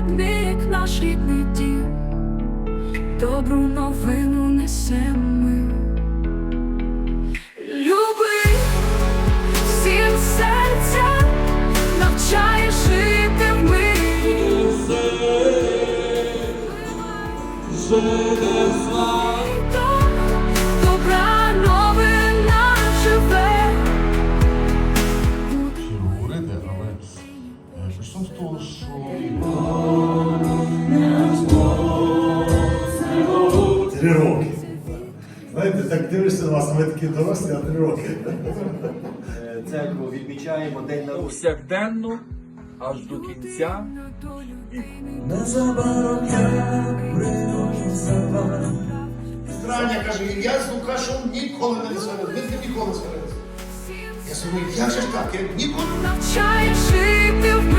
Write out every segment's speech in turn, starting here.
Стебник наш рідний дім, добру новину несемо ми. Люби всім серця, навчає жити в мирі. Три роки. Знаєте, так дивишся на вас, ви такі дорослі, а три роки. Церкву відмічаємо день народження. повсякденно аж до кінця. Страня каже, я з Лукашем ніколи не сварив, ми не ніколи сварилися. Я собі, як же ж так, я ніколи навчає жити в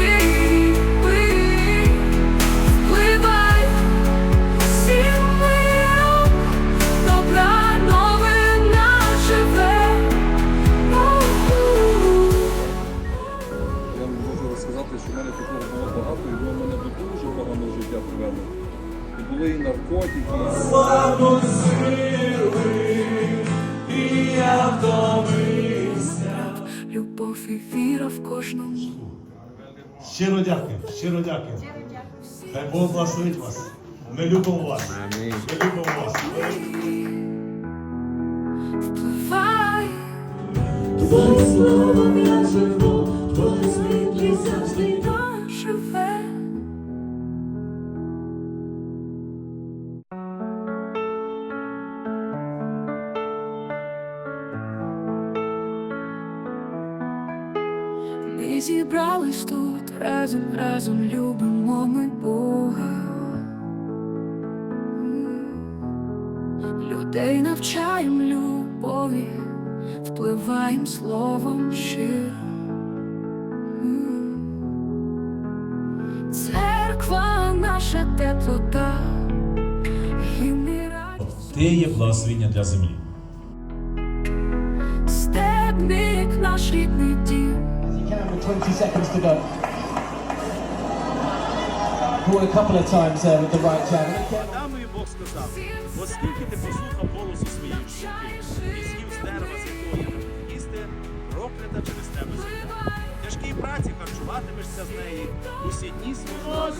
Щиро дякую, щиро дякую. Хай Бог благословить вас. Ми любимо вас. Ми любимо вас. Впливай Твоє слово я живу, Твоє світлі завжди живе. Тут разом, разом любимо ми Бога. Людей навчаєм любові, впливаєм словом щирим. Церква наша теплота, і радість. Ти є благословіння для землі. Стебник наш рідний дім. You can with 20 seconds to go. Caught a couple of times there with the right jab. Адамові Бог сказав, оскільки ти послухав голосу своєї жінки і з'їв з дерева, з якого я їсти, проклята через тебе земля. В тяжкій праці харчуватимешся з неї усі дні свого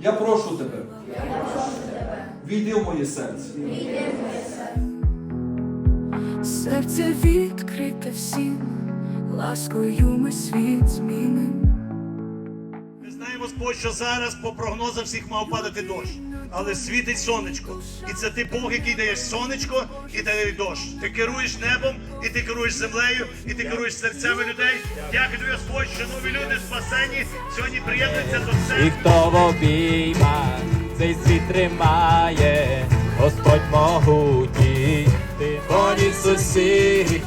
Я прошу тебе. Війди в моє серце. Серце відкрите всім, ласкою ми світ зміним. Ми знаємо, Господь, що зараз по прогнозам всіх мав падати дощ. Але світить сонечко. І це ти Бог, який даєш сонечко і дає дощ. Ти керуєш небом, і ти керуєш землею, і ти керуєш серцями людей. Дякую тобі, Господь, що нові люди спасені сьогодні приєднуються до І хто в обіймах цей світ тримає, Господь могутній, усіх.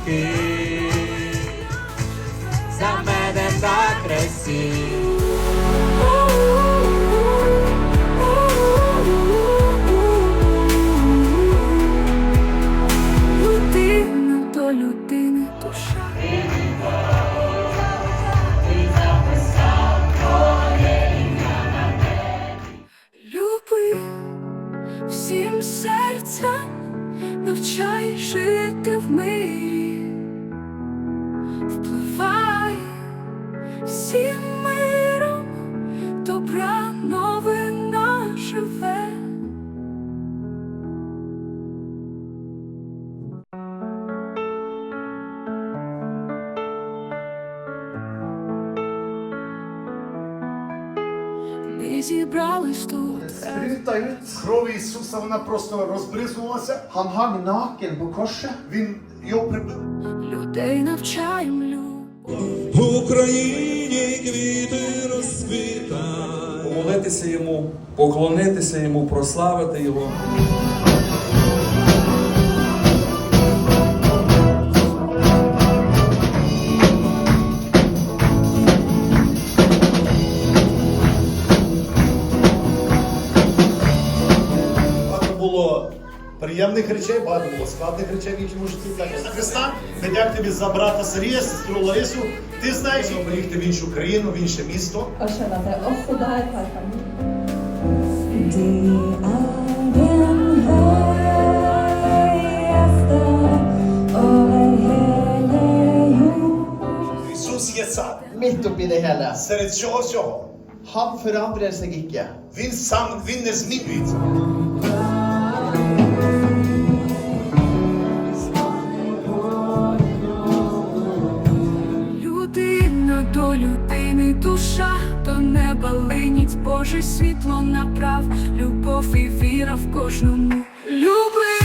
За мене так кресті. Навчай жити в мирі, тут. ut. Кров Ісуса вона просто розбризувалася. Han hang naken på korset. Він його прибив. Людей навчаємо любов. В Україні квіти розквітають. Помолитися йому, поклонитися йому, прославити його. Приємних речей, багато було складних речей в їхньому житті. Так, за Христа, ми дякую тобі за брата Сергія, сестру Ларису. Ти знаєш, як поїхати в іншу країну, в інше місто. Ісус є цар. Midt oppi det hele. Серед цього всього. Han forandrer seg ikke. Він сам він не змінюється. Кожному. Люби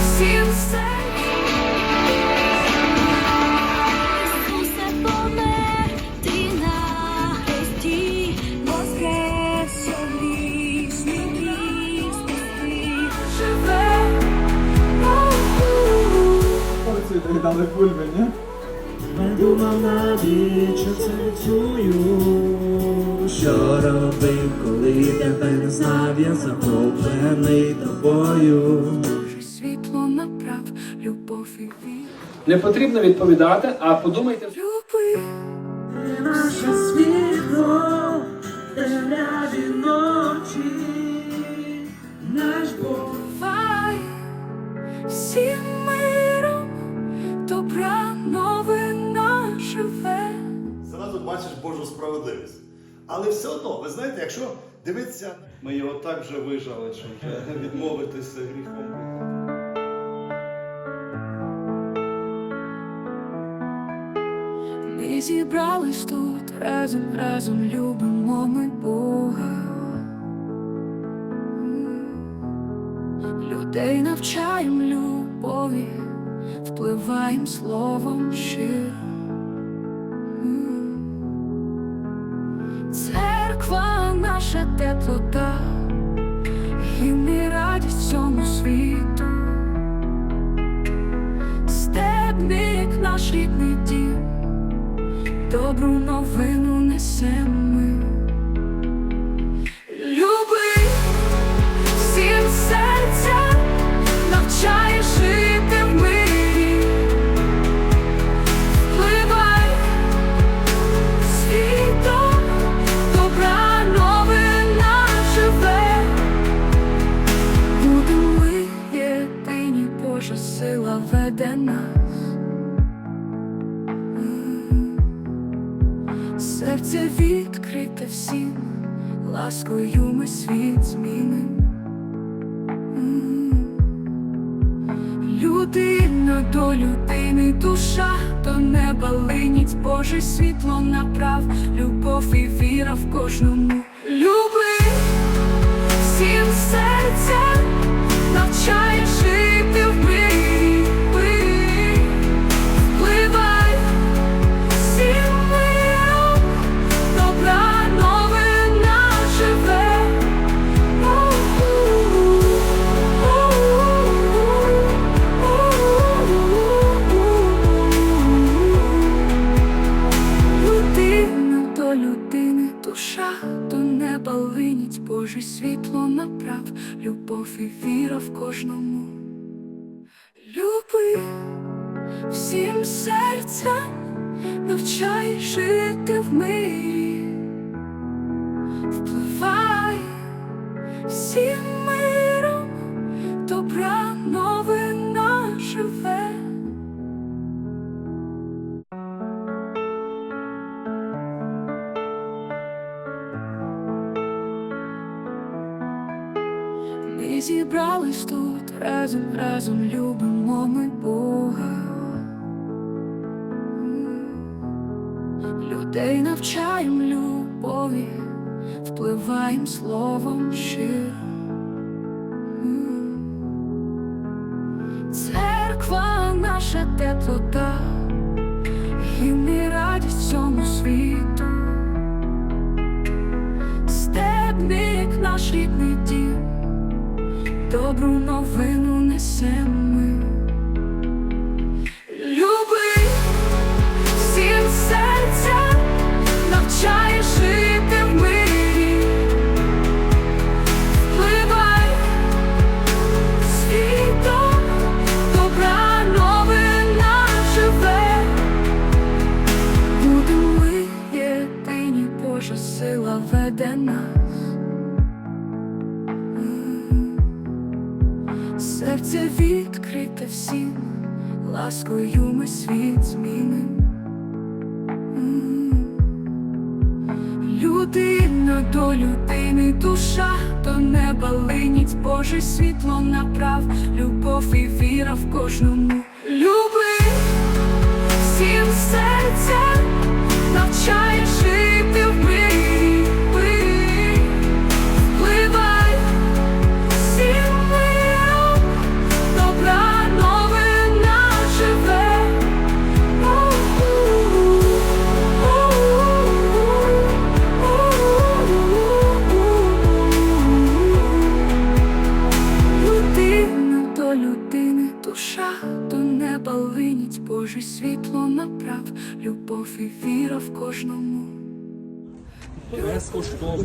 всім серцем. Ісусе помер, ти на хресті, воскрес, живе. У-у-у. Дали кульми, ні? Не думав навіть, що це чую. Що робив, коли тебе не знав, я захоплений тобою. Світло направ, любов і віра. Не потрібно відповідати, а подумайте. Люби. Наше світло, темряві ночі, бачиш Божу справедливість. Але все одно, ви знаєте, якщо дивитися, ми його так вже вижали, що вже відмовитися гріхом. Ми зібрались тут разом, разом любимо ми Бога. Людей навчаєм любові, впливаєм словом щирим. Теплота, і не радість цьому світу. Стебник наш рідний дім. Добру новину несем ласкою ми світ зміним. Людина до людини, душа до неба линіть, Боже світло направ, любов і віра в кожному. Всім миром, добра новина живе. Ми зібрались тут разом, разом любимо ми впливаєм словом щирим. Церква наша теплота, і ми радість цьому світу. Стебник наш рідний дім, добру новину несем до людини, душа до неба линіть, Боже світло направ, любов і віра в кожному. Люби всім серцем, навчає Безкоштовно.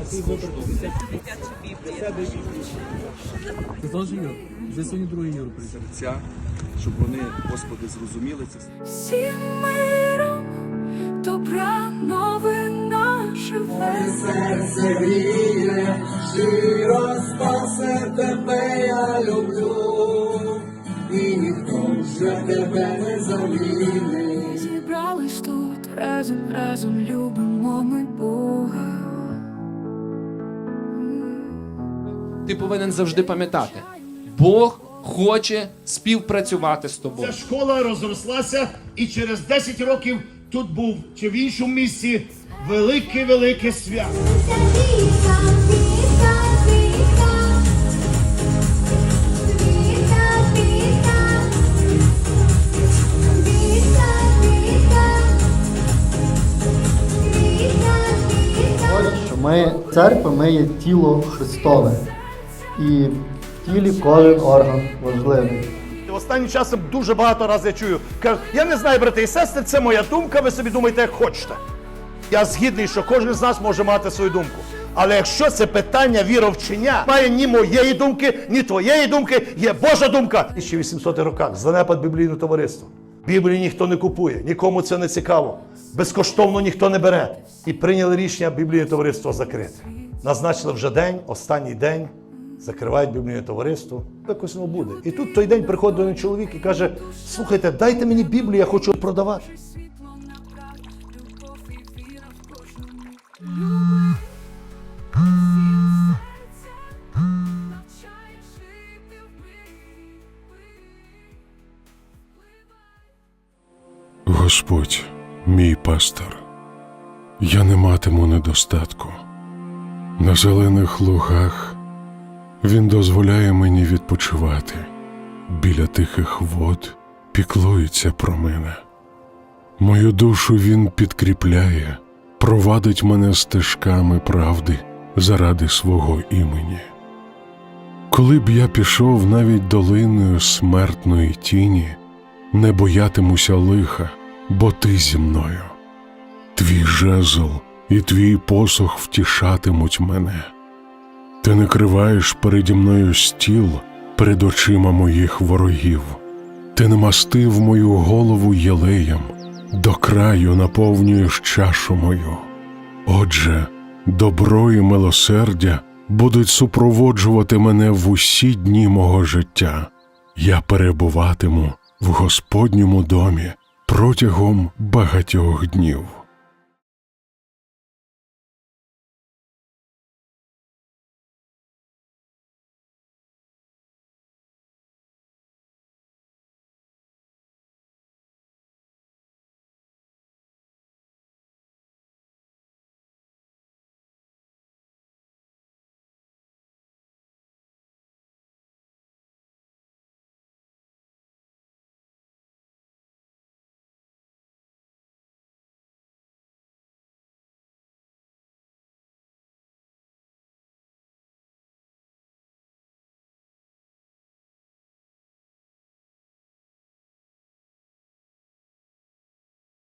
Безкоштовно. Вже сьогодні другий Юр серця, щоб вони, Господи, зрозуміли це. Всім миром добра новина живе. Серце гріє, щиро спасе тебе я люблю, і ніхто вже тебе не замінить. Зібрались тут разом, разом любимо ми Ти повинен завжди пам'ятати, Бог хоче співпрацювати з тобою. Ця школа розрослася, і через 10 років тут був чи в іншому місці свято. Віта, віта. що ми церква, ми є тіло Христове. І в тілі кожен орган важливий. Останнім часом дуже багато разів я чую. Кажуть, я не знаю, брати і сестри, це моя думка, ви собі думаєте, як хочете. Я згідний, що кожен з нас може мати свою думку. Але якщо це питання віровчення, має ні моєї думки, ні твоєї думки, є Божа думка. В 1800 роках занепад біблійного товариства. Біблію ніхто не купує, нікому це не цікаво. Безкоштовно ніхто не бере. І прийняли рішення біблійне товариство закрити. Назначили вже день, останній день, закривають біблійне товариство. Якось воно буде. І тут той день приходить мене чоловік і каже: слухайте, дайте мені Біблію, я хочу продавати. Господь, мій пастор, я не матиму недостатку. На зелених лугах Він дозволяє мені відпочивати. Біля тихих вод піклується про мене. Мою душу Він підкріпляє, провадить мене стежками правди заради свого імені. Коли б я пішов навіть долиною смертної тіні, не боятимуся лиха, бо ти зі мною. Твій жезл і твій посох втішатимуть мене. Ти накриваєш переді мною стіл перед очима моїх ворогів. Ти намастив мою голову єлеєм, до краю наповнюєш чашу мою. Отже, добро і милосердя будуть супроводжувати мене в усі дні мого життя. Я перебуватиму в Господньому домі протягом багатьох днів.